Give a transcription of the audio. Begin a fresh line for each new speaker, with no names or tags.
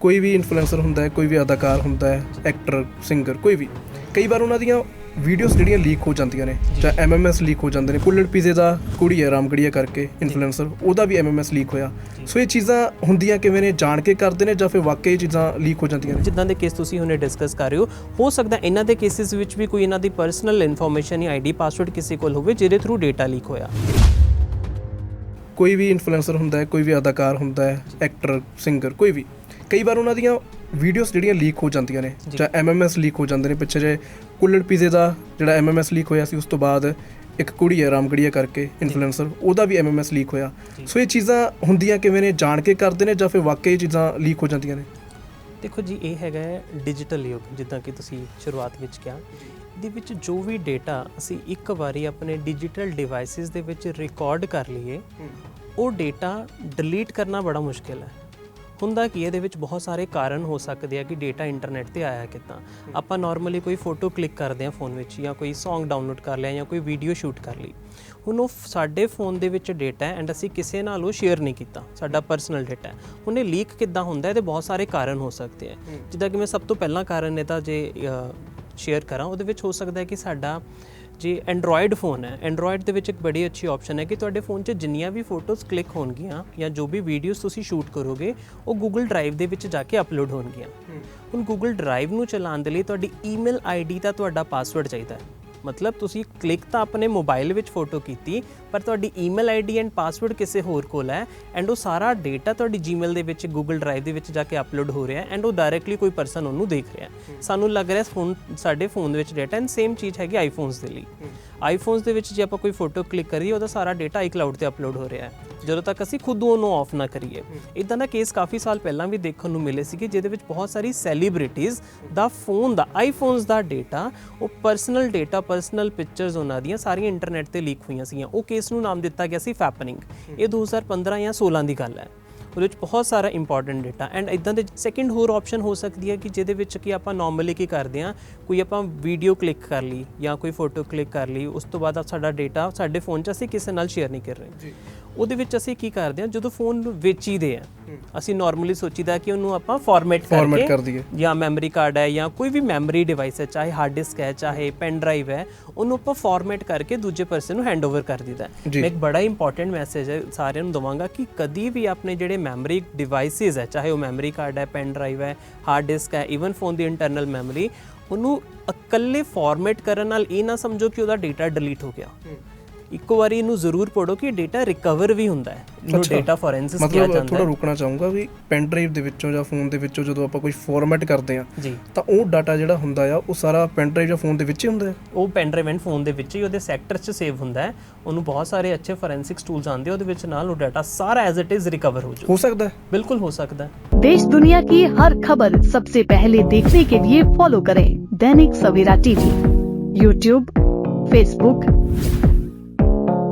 ਕੋਈ ਵੀ ਇਨਫਲੂਐਂਸਰ ਹੁੰਦਾ ਹੈ ਕੋਈ ਵੀ ਅਦਾਕਾਰ ਹੁੰਦਾ ਹੈ ਐਕਟਰ ਸਿੰਗਰ ਕੋਈ ਵੀ ਕਈ ਵਾਰ ਉਹਨਾਂ ਦੀਆਂ ਵੀਡੀਓਜ਼ ਜਿਹੜੀਆਂ ਲੀਕ ਹੋ ਜਾਂਦੀਆਂ ਨੇ ਜਾਂ। ਐਮਐਮਐਸ ਲੀਕ ਹੋ ਜਾਂਦੇ ਨੇ। ਕੁੱਲੜ ਪੀਜ਼ੇ ਦਾ ਕੁੜੀ ਹੈ ਰਾਮਗੜੀਆ ਕਰਕੇ ਇਨਫਲੂਐਂਸਰ ਉਹਦਾ ਵੀ ਐਮਐਮਐਸ ਲੀਕ ਹੋਇਆ। ਸੋ ਇਹ ਚੀਜ਼ਾਂ ਹੁੰਦੀਆਂ ਕਿਵੇਂ ਨੇ ਜਾਣ ਕੇ ਕਰਦੇ ਨੇ ਜਾਂ ਫਿਰ ਵਾਕਈ ਚੀਜ਼ਾਂ ਲੀਕ ਹੋ ਜਾਂਦੀਆਂ ਨੇ?
ਜਿੱਦਾਂ ਦੇ ਕੇਸ ਤੁਸੀਂ ਹੁਣੇ ਡਿਸਕਸ ਕਰ ਰਹੇ ਹੋ ਹੋ ਸਕਦਾ ਇਹਨਾਂ ਦੇ ਕੇਸਿਸ ਵਿੱਚ ਵੀ ਕੋਈ ਇਹਨਾਂ ਦੀ ਪਰਸਨਲ ਇਨਫੋਰਮੇਸ਼ਨ ਜਾਂ ਆਈਡੀ ਪਾਸਵਰਡ ਕਿਸੇ ਕੋਲ ਹੋਵੇ ਜਿਹਦੇ ਥਰੂ ਡੇਟਾ ਲੀਕ ਹੋਇਆ।
ਕੋਈ ਵੀ ਇਨਫਲੂਐਂਸਰ ਹੁੰਦਾ ਹੈ ਕੋਈ ਵੀ ਅਦਾਕਾਰ ਹੁੰਦਾ ਹੈ ਐਕਟਰ ਸਿੰਗਰ ਕੋਈ ਵੀ। ਕਈ ਵਾਰ ਉਹਨਾਂ ਦੀਆਂ ਵੀਡੀਓਜ਼ ਜਿਹੜੀਆਂ ਲੀਕ ਹੋ ਜਾਂਦੀਆਂ ਨੇ ਜਾਂ। ਐਮਐਮਐਸ ਲੀਕ ਹੋ ਜਾਂਦੇ ਨੇ ਪਿੱਛੇ ਜੇ ਕੁੱਲੜ ਪੀਜ਼ੇ ਦਾ ਜਿਹੜਾ ਐਮਐਮਐਸ ਲੀਕ ਹੋਇਆ ਸੀ ਉਸ ਤੋਂ ਬਾਅਦ ਇੱਕ ਕੁੜੀ ਹੈ ਰਾਮਗੜੀਆ ਕਰਕੇ ਇਨਫਲੂਐਂਸਰ ਉਹਦਾ ਵੀ ਐਮਐਮਐਸ ਲੀਕ ਹੋਇਆ। ਸੋ ਇਹ ਚੀਜ਼ਾਂ ਹੁੰਦੀਆਂ ਕਿਵੇਂ ਨੇ ਜਾਣ ਕੇ ਕਰਦੇ ਨੇ ਜਾਂ ਫਿਰ ਵਾਕਈ ਚੀਜ਼ਾਂ ਲੀਕ ਹੋ ਜਾਂਦੀਆਂ ਨੇ?
ਦੇਖੋ ਜੀ ਇਹ ਹੈਗਾ ਡਿਜੀਟਲ ਯੁੱਗ ਜਿੱਦਾਂ ਕਿ ਤੁਸੀਂ ਸ਼ੁਰੂਆਤ ਵਿੱਚ ਕਿਹਾ। ਦੇ ਵਿੱਚ ਜੋ ਵੀ ਡੇਟਾ ਅਸੀਂ ਇੱਕ ਵਾਰੀ ਆਪਣੇ ਡਿਜੀਟਲ ਡਿਵਾਈਸਿਸ ਦੇ ਵਿੱਚ ਰਿਕਾਰਡ ਕਰ ਲਈਏ ਉਹ ਡੇਟਾ ਡਿਲੀਟ ਕਰਨਾ ਬੜਾ ਮੁਸ਼ਕਿਲ ਹੈ। ਹੁੰਦਾ ਕੀ ਇਹਦੇ ਵਿੱਚ ਬਹੁਤ ਸਾਰੇ ਕਾਰਨ ਹੋ ਸਕਦੇ ਆ ਕਿ ਡੇਟਾ ਇੰਟਰਨੈਟ ਤੇ ਆਇਆ ਕਿੱਦਾਂ। ਆਪਾਂ ਨਾਰਮਲੀ ਕੋਈ ਫੋਟੋ ਕਲਿੱਕ ਕਰਦੇ ਆ ਫੋਨ ਵਿੱਚ ਜਾਂ ਕੋਈ Song ਡਾਊਨਲੋਡ ਕਰ ਲਿਆ ਜਾਂ ਕੋਈ ਵੀਡੀਓ ਸ਼ੂਟ ਕਰ ਲਈ। ਹੁਣ ਉਹ ਸਾਡੇ ਫੋਨ ਦੇ ਵਿੱਚ ਡੇਟਾ ਹੈ ਐਂਡ ਅਸੀਂ ਕਿਸੇ ਨਾਲ ਉਹ ਸ਼ੇਅਰ ਨਹੀਂ ਕੀਤਾ। ਸਾਡਾ ਪਰਸਨਲ ਡੇਟਾ ਹੈ। ਹੁਣ ਇਹ ਲੀਕ ਕਿੱਦਾਂ ਹੁੰਦਾ ਇਹਦੇ ਬਹੁਤ ਸਾਰੇ ਕਾਰਨ ਹੋ ਸਕਦੇ ਆ। ਜਿੱਦਾਂ ਕਿ ਮੈਂ ਸਭ ਤੋਂ ਪਹਿਲਾਂ ਕਾਰਨ ਇਹਦਾ ਜੇ ਸ਼ੇਅਰ ਕਰਾਂ ਉਹਦੇ ਵਿੱਚ ਹੋ ਸਕਦਾ ਹੈ ਕਿ ਸਾਡਾ ਜੇ ਐਂਡਰੋਇਡ ਫੋਨ ਹੈ ਐਂਡਰੋਇਡ ਦੇ ਵਿੱਚ ਇੱਕ ਬੜੀ ਅੱਛੀ ਆਪਸ਼ਨ ਹੈ ਕਿ ਤੁਹਾਡੇ ਫੋਨ 'ਚ ਜਿੰਨੀਆਂ ਵੀ ਫੋਟੋਜ਼ ਕਲਿੱਕ ਹੋਣਗੀਆਂ ਜਾਂ ਜੋ ਵੀ ਵੀਡੀਓਜ਼ ਤੁਸੀਂ ਸ਼ੂਟ ਕਰੋਗੇ ਉਹ Google ਡਰਾਈਵ ਦੇ ਵਿੱਚ ਜਾ ਕੇ ਅਪਲੋਡ ਹੋਣਗੀਆਂ। ਹੁਣ Google ਡਰਾਈਵ ਨੂੰ ਚਲਾਉਣ ਦੇ ਲਈ ਤੁਹਾਡੀ ਈਮੇਲ ਆਈਡੀ ਤਾਂ ਤੁਹਾਡਾ ਪਾਸਵਰਡ ਚਾਹੀਦਾ ਹੈ। ਮਤਲਬ ਤੁਸੀਂ ਕਲਿੱਕ ਤਾਂ ਆਪਣੇ ਮੋਬਾਈਲ ਵਿੱਚ ਫੋਟੋ ਕੀਤੀ ਪਰ ਤੁਹਾਡੀ ਈਮੇਲ ਆਈਡੀ ਐਂਡ ਪਾਸਵਰਡ ਕਿਸੇ ਹੋਰ ਕੋਲ ਹੈ ਐਂਡ ਉਹ ਸਾਰਾ ਡੇਟਾ ਤੁਹਾਡੀ ਜੀਮੇਲ ਦੇ ਵਿੱਚ ਗੂਗਲ ਡਰਾਈਵ ਦੇ ਵਿੱਚ ਜਾ ਕੇ ਅਪਲੋਡ ਹੋ ਰਿਹਾ ਐਂਡ ਉਹ ਡਾਇਰੈਕਟਲੀ ਕੋਈ ਪਰਸਨ ਉਹਨੂੰ ਦੇਖ ਰਿਹਾ। ਸਾਨੂੰ ਲੱਗ ਰਿਹਾ ਫੋਨ ਸਾਡੇ ਫੋਨ ਦੇ ਵਿੱਚ ਡੇਟਾ ਐਂਡ ਸੇਮ ਚੀਜ਼ ਹੈਗੀ ਆਈਫੋਨਸ ਦੇ ਲਈ। ਆਈਫੋਨਸ ਦੇ ਵਿੱਚ ਜੇ ਆਪਾਂ ਕੋਈ ਫੋਟੋ ਕਲਿੱਕ ਕਰੀਏ, ਉਹਦਾ ਸਾਰਾ ਡੇਟਾ iCloud ਤੇ ਅਪਲੋਡ ਹੋ ਰਿਹਾ ਹੈ। ਜਦੋਂ ਤੱਕ ਅਸੀਂ ਖੁਦ ਉਹਨੂੰ ਆਫ ਨਾ ਕਰੀਏ। ਇਦਾਂ ਦਾ ਕੇਸ ਕਾਫੀ ਸਾਲ ਪਹਿਲਾਂ ਵੀ ਦੇਖਣ ਨੂੰ ਮਿਲੇ ਸੀਗੇ, ਜਿਹਦੇ ਵਿੱਚ ਬਹੁਤ ਸਾਰੀ ਸੈਲੀਬ੍ਰਿਟੀਜ਼ ਦਾ ਫੋਨ ਦਾ ਆਈਫੋਨਸ ਦਾ ਡੇਟਾ ਉਹ ਪਰਸਨਲ ਡੇਟਾ ਪਰਸਨਲ ਪਿਕਚਰਸ ਉਹਨਾਂ ਦੀਆਂ ਸਾਰੀਆਂ ਇੰਟਰਨੈਟ ਤੇ ਲੀਕ ਹੋਈਆਂ ਸੀਗੀਆਂ। ਉਹ ਕੇਸ ਨੂੰ ਨਾਮ ਦਿੱਤਾ ਗਿਆ ਸੀ ਫੈਪਨਿੰਗ ਇਹ 2015 ਜਾਂ 16 ਦੀ ਗੱਲ ਹੈ। ਉਹਦੇ ਵਿੱਚ ਬਹੁਤ ਸਾਰਾ ਇੰਪੋਰਟੈਂਟ ਡਾਟਾ ਐਂਡ ਇਦਾਂ ਦੇ ਸੈਕਿੰਡ ਹੋਰ ਆਪਸ਼ਨ ਹੋ ਸਕਦੀ ਹੈ ਕਿ ਜਿਹਦੇ ਵਿੱਚ ਕਿ ਆਪਾਂ ਨਾਰਮਲੀ ਕੀ ਕਰਦੇ ਆ ਕੋਈ ਆਪਾਂ ਵੀਡੀਓ ਕਲਿੱਕ ਕਰ ਲਈ ਜਾਂ ਕੋਈ ਫੋਟੋ ਕਲਿੱਕ ਕਰ ਲਈ, ਉਸ ਤੋਂ ਬਾਅਦ ਸਾਡਾ ਡਾਟਾ ਸਾਡੇ ਫੋਨ 'ਚ ਅਸੀਂ ਕਿਸੇ ਨਾਲ ਸ਼ੇਅਰ ਨਹੀਂ ਕਰ ਰਹੇ। ਜੀ। ਉਹਦੇ ਵਿੱਚ ਅਸੀਂ ਕੀ ਕਰਦੇ ਆ ਜਦੋਂ ਫੋਨ ਵੇਚੀਦੇ ਆ ਅਸੀਂ ਨਾਰਮਲੀ ਸੋਚੀਦਾ ਕਿ ਉਹਨੂੰ ਆਪਾਂ ਫਾਰਮੈਟ
ਕਰ ਦਈਏ।
ਜਾਂ ਮੈਮਰੀ ਕਾਰਡ ਹੈ ਜਾਂ ਕੋਈ ਵੀ ਮੈਮਰੀ ਡਿਵਾਈਸ ਹੈ ਚਾਹੇ ਹਾਰਡ ਡਿਸਕ ਹੈ ਚਾਹੇ ਪੈਨ ਡਰਾਈਵ ਹੈ ਉਹਨੂੰ ਆਪਾਂ ਫਾਰਮੈਟ ਕਰਕੇ ਦੂਜੇ ਪਰਸਨ ਨੂੰ ਹੈਂਡਓਵਰ ਕਰ ਦਿੱਤਾ। ਮੈਂ ਇੱਕ ਬੜਾ ਇੰਪੋਰਟੈਂਟ ਮੈਸੇਜ ਹੈ ਸਾਰਿਆਂ ਨੂੰ ਦਵਾਂਗਾ ਕਿ ਕਦੀ ਵੀ ਆਪਣੇ ਜਿਹੜੇ ਮੈਮਰੀ ਡਿਵਾਈਸਿਸ ਹੈ ਚਾਹੇ ਉਹ ਮੈਮਰੀ ਕਾਰਡ ਹੈ ਪੈਨ ਡਰਾਈਵ ਹੈ ਹਾਰਡ ਡਿਸਕ ਹੈ ਇਵਨ ਫੋਨ ਦੀ ਇੰਟਰਨਲ ਮੈਮਰੀ ਉਹਨੂੰ ਇਕੱਲੇ ਫਾਰਮੈਟ ਕਰਨ ਨਾਲ ਇਹ ਨਾ ਸਮਝੋ ਕਿ ਉਹਦਾ ਡਾਟਾ ਡਿਲੀਟ ਹੋ ਗਿਆ ਇੱਕੋ ਵਾਰੀ ਇਹਨੂੰ ਜ਼ਰੂਰ ਪੜੋ ਕਿ ਡਾਟਾ ਰਿਕਵਰ ਵੀ ਹੁੰਦਾ ਹੈ। ਇਹਨੂੰ ਡਾਟਾ ਫੋਰੈਂਸਿਸ ਕਿਹਾ ਜਾਂਦਾ ਹੈ।
ਮਤਲਬ ਥੋੜਾ ਰੁਕਣਾ ਚਾਹੂੰਗਾ ਵੀ ਪੈਨ ਡਰਾਈਵ ਦੇ ਵਿੱਚੋਂ ਜਾਂ ਫੋਨ ਦੇ ਵਿੱਚੋਂ ਜਦੋਂ ਆਪਾਂ ਕੋਈ ਫਾਰਮੈਟ ਕਰਦੇ ਆ ਤਾਂ ਉਹ ਡਾਟਾ ਜਿਹੜਾ ਹੁੰਦਾ ਆ ਉਹ ਸਾਰਾ ਪੈਨ ਡਰਾਈਵ ਜਾਂ ਫੋਨ ਦੇ ਵਿੱਚ ਹੀ ਹੁੰਦਾ ਹੈ?
ਉਹ ਪੈਨ ਡਰਾਈਵ ਐਂਡ ਫੋਨ ਦੇ ਵਿੱਚ ਹੀ ਉਹਦੇ ਸੈਕਟਰ 'ਚ ਸੇਵ ਹੁੰਦਾ ਹੈ। ਉਹਨੂੰ ਬਹੁਤ ਸਾਰੇ ਅੱਛੇ ਫੋਰੈਂਸਿਕਸ ਟੂਲਸ ਆਉਂਦੇ ਉਹਦੇ ਵਿੱਚ ਨਾਲ ਉਹ ਡਾਟਾ ਸਾਰਾ ਐਜ਼ ਇਟ ਇਜ਼ ਰਿਕਵਰ ਹੋ ਜਾਊ।
ਹੋ ਸਕਦਾ ਹੈ?
ਬਿਲਕੁਲ ਹੋ ਸਕਦਾ ਦੇਸ਼
देश दुनिया की हर खबर सबसे पहले देखने के लिए फॉलो करें Dainik Savera TV YouTube Facebook